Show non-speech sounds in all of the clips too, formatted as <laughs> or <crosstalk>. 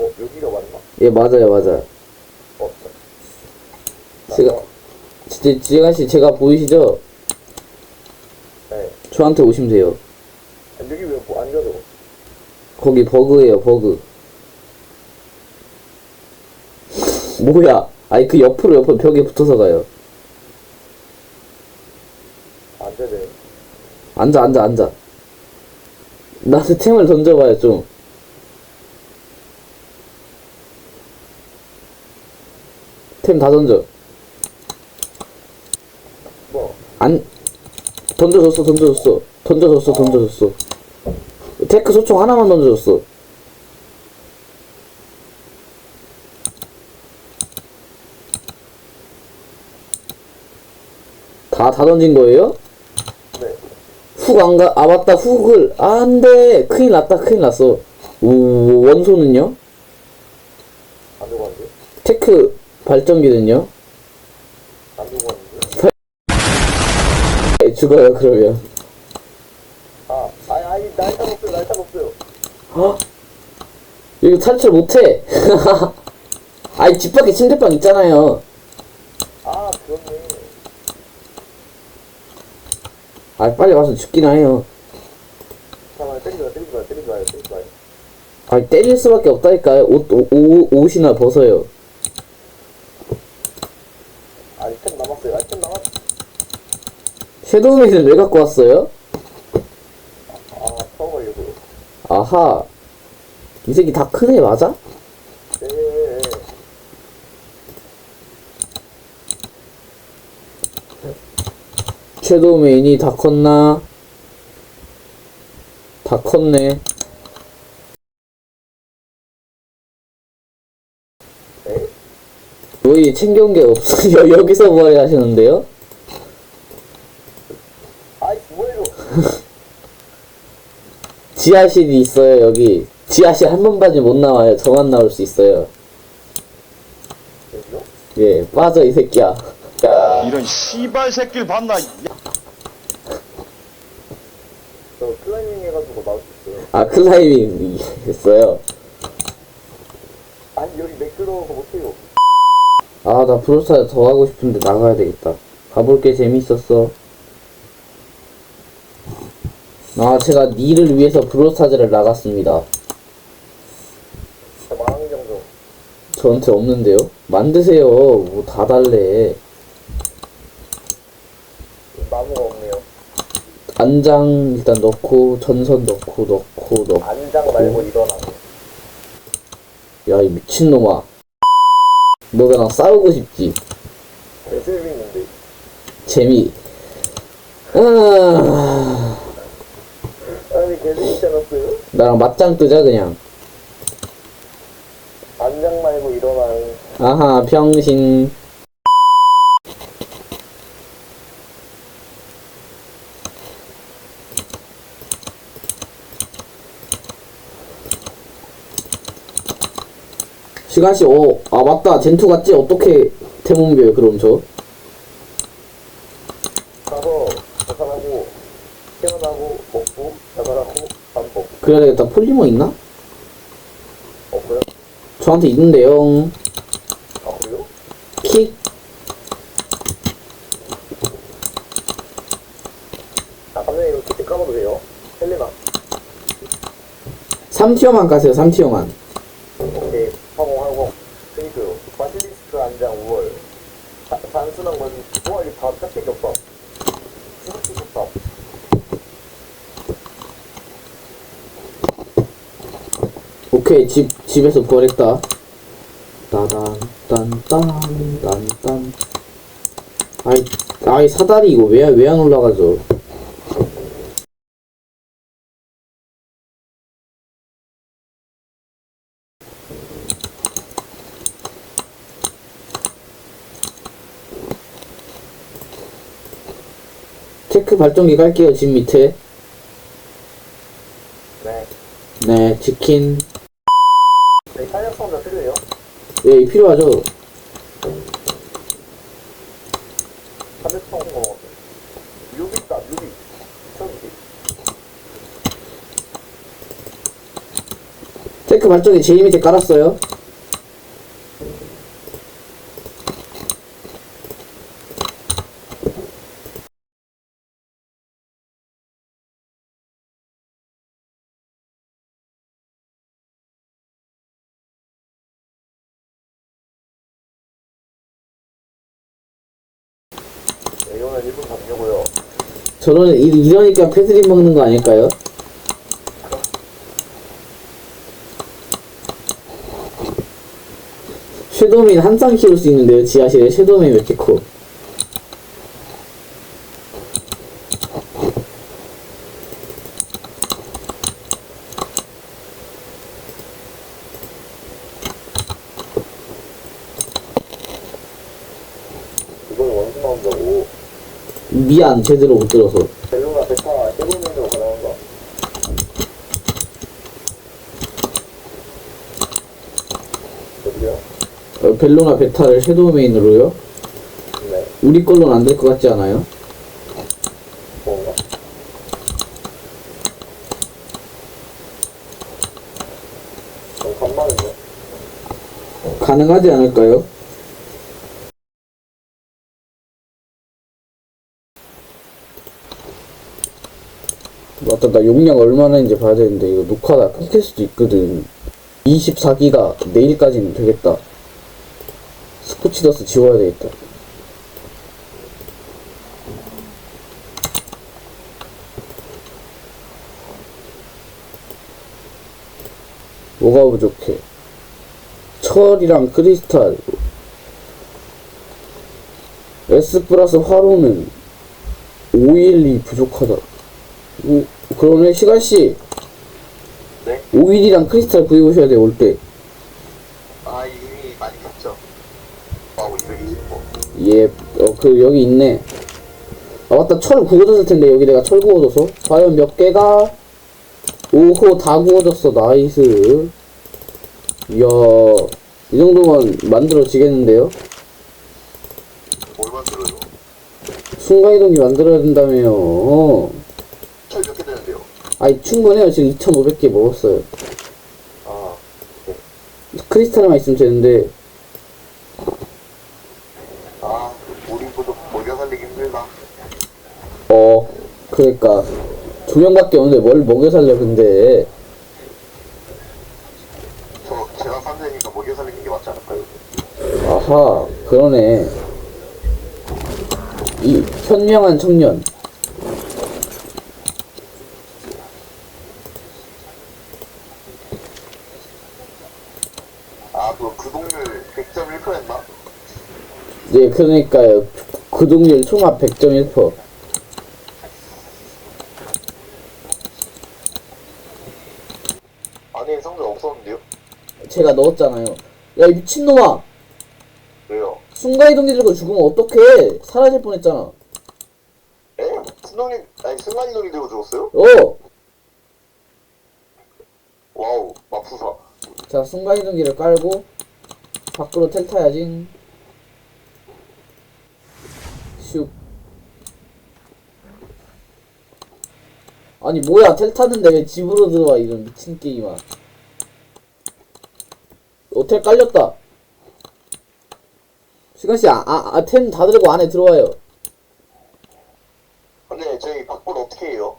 어, 여기가 맞나? 예, 맞아요, 맞아요. 어, 제가, 진짜, 지혜가씨, 제가 보이시죠? 네. 저한테 오시면 돼요. 아, 여기 왜안 가져? 거기 버그예요, 버그. 뭐야? 아니, 그 옆으로, 옆으로 벽에 붙어서 가요. 안 되네. 앉아, 앉아, 앉아. 나한테 템을 던져봐요, 좀. 템 다 던져. 뭐? 안, 던져줬어, 던져줬어. 던져줬어, 던져줬어. 테크 소총 하나만 던져줬어. 다, 다 던진 거예요? 네. 훅 안 가, 아, 맞다, 훅을. 아, 안 돼. 큰일 났다, 큰일 났어. 오, 원소는요? 안 들고 왔는데? 테크 발전기는요? 안 왔는데? 네, 죽어요, 그러면. 아, 아니, 아니, 날탄 없어요, 날탄 없어요. 어? 여기 탈출 못해. <laughs> 아니, 집 밖에 침대방 있잖아요. 아, 그렇네. 아, 빨리 와서 죽기나 해요. 잠깐만, 때리지 마, 때리지 마, 때리지 마요, 때리지 마요. 아, 때릴 수밖에 없다니까요. 옷, 옷, 옷, 옷이나 벗어요. 아이템 남았어요, 아이템 남았, 섀도우맨은 왜 갖고 왔어요? 아, 걸려고. 아하. 이 새끼 다 크네, 맞아? 네, 네, 네. 섀도우맨이 다 컸나? 다 컸네. 네? 거의 챙겨온 게 없어. <laughs> 여, 여기서 뭐 하시는데요? 아이, 뭐예요? <laughs> 지하실이 있어요, 여기. 지하실 한 번까지 못 나와요. 저만 나올 수 있어요. 여기요? 예, 빠져, 이 새끼야. <laughs> 이런 씨발 새끼를 봤나? 저 클라이밍 해가지고 나올 수 있어요. 아, 클라이밍 있어요. 아니, 여기 매끄러워서 못해요. 아, 나 브로스타 더 하고 싶은데 나가야 되겠다. 가볼게 재밌었어. 아, 제가 니를 위해서 브로스타즈를 나갔습니다. 저 망원경 좀. 저한테 없는데요? 만드세요. 뭐 다 달래. 나무가 없네요. 안장 일단 넣고, 전선 넣고, 넣고, 넣고. 안장 말고 일어나. 야, 이 미친놈아. 너 나랑 싸우고 싶지? 개 재밌는데. 재미. 아, 아니, 개 재밌지 않았어요? 나랑 맞짱 뜨자, 그냥. 안장 말고 일어나는. 아하, 병신. 시간씨, 어, 아, 맞다. 젠투 갔지? 어떻게 태문벼요, 그럼 저? 가서 자살하고, 태어나고, 먹고, 자살하고, 반복. 그래야 되겠다. 폴리머 있나? 없어요? 저한테 있는데요. 아, 그래요? 킥. 아, 감독님 이거 키트 까봐도 돼요? 헬레나. 3티어만 가세요, 3티어만. 오케이. 화공하고. 그니까요. 바실리스크 안장 5월. 다, 단순한 건, 와, 이게 다 짝짝이 없다. 수박이 좋다. 오케이, 집, 집에서 부활했다. 따단, 딴, 딴, 딴, 딴. 아이, 아이, 사다리 이거 왜, 왜 안 올라가죠? 체크 발전기 깔게요, 집 밑에. 네. 네, 치킨. 네, 탄약 성자 필요해요? 예, 필요하죠. 뭐. 뮤비 뮤비. 체크 발전기 제일 밑에 깔았어요. 1분 감겨고요. 저는 이- 이러니까 패드립 먹는 거 아닐까요? 섀도우맨 한쌍 키울 수 있는데요, 지하실에 섀도우맨 몇개 커. 이거는 원수 나온다고. 미안, 제대로 못 들어서. 거. 어, 벨로나 베타를 섀도우맨으로요? 네. 우리 걸로는 안 될 것 같지 않아요? 뭔가? 그럼 간만이네. 가능하지 않을까요? 맞다, 나 용량 얼마나인지 봐야 되는데, 이거 녹화가 끊길 수도 있거든. 24기가 내일까지는 되겠다. 스포치더스 지워야 되겠다. 뭐가 부족해? 철이랑 크리스탈 S 플러스 화로는 512 부족하다 오, 그러면 시간씨 네? 5일이랑 크리스탈 구해오셔야 돼 올때 아, 이미 많이 갔죠. 와우, 225. 예, 어, 그, 여기 있네. 아, 맞다. 철 구워졌을 텐데, 여기 내가 철 구워줘서. 과연 몇 개가? 오호, 다 구워졌어. 나이스. 이야, 이 정도면 만들어지겠는데요? 뭘 만들어요? 순간이동기 만들어야 된다며요. 아니, 충분해요. 지금 2,500개 먹었어요. 아, 크리스탈만 있으면 되는데, 아, 우리 부족 먹여 살리기 힘들다. 어, 그러니까. 두 명밖에 없는데 뭘 먹여 살려, 근데. 저, 제가 산다니까 먹여 살리는 게 맞지 않을까요? 아하, 그러네. 이 현명한 청년. 아, 그거 구독률 100.1%였나? 네, 그러니까요. 구독률 총합 100.1%. 안에 상자 없었는데요? 제가 넣었잖아요. 야, 이 미친놈아! 왜요? 순간이동기 들고 죽으면 어떡해! 사라질 뻔했잖아. 에? 순동님, 아니, 순간이동이 들고 죽었어요? 어! 와우, 맙소사. 자, 순간이동기를 깔고, 밖으로 텔 타야지. 아니, 뭐야, 텔 타는데 왜 집으로 들어와, 이런 미친 게임아. 호텔 깔렸다. 시간씨, 아, 아, 아, 템 다 들고 안에 들어와요. 근데 저희 밖으로 어떻게 해요?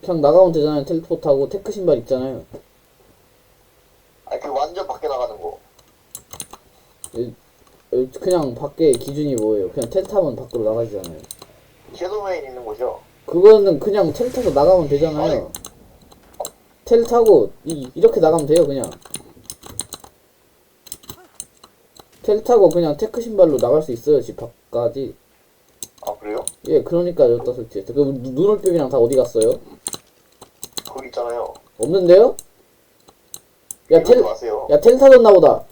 그냥 나가면 되잖아요. 텔포트하고 테크 신발 있잖아요. 아니, 그 완전 밖에 나가는 거. 어, 그냥 밖에 기준이 뭐예요? 그냥 텔 타면 밖으로 나가지잖아요. 섀도우맨 있는 곳이요? 그거는 그냥 텔 타서 나가면 되잖아요. 텔 타고 이, 이렇게 나가면 돼요, 그냥. 텔 타고 그냥 테크 신발로 나갈 수 있어요, 집 밖까지. 아, 그래요? 예, 그러니까 여기다 설치했어. 그 눈- 눈올빼미랑 다 어디 갔어요? 거기 있잖아요. 없는데요? 야, 텔, 마세요. 야, 텔 타졌나 보다.